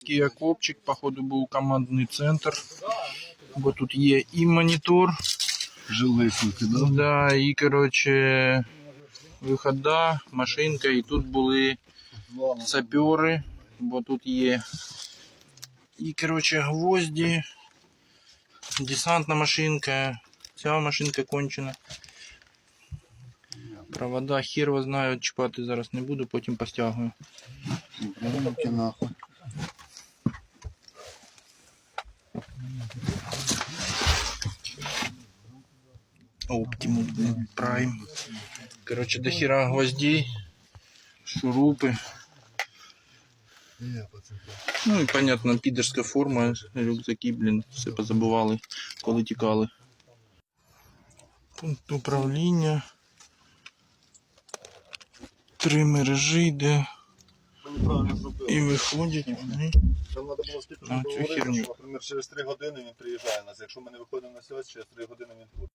Такий окопчик, походу був командний центр. Бо тут є і монітор, Жилисники, да? да, і коротше вихода, машинка, і тут були сапери, бо тут є і коротше гвозді, десантна машинка, ця машинка кончена. Провода його знаю, чіпати зараз не буду, потім постягую. Руки нахуй. Optimum блин, Prime. Короче, до хера гвоздей, шурупы. Ну і понятно, підерська форма, рюкзаки, блін, все позабували, коли тікали. Пункт управління. Три мережі йде. І виходять вони. Там треба було скільки договорити, що, наприклад, через 3 години він приїжджає у нас. Якщо ми не виходимо на сьогодні, через 3 години він тут.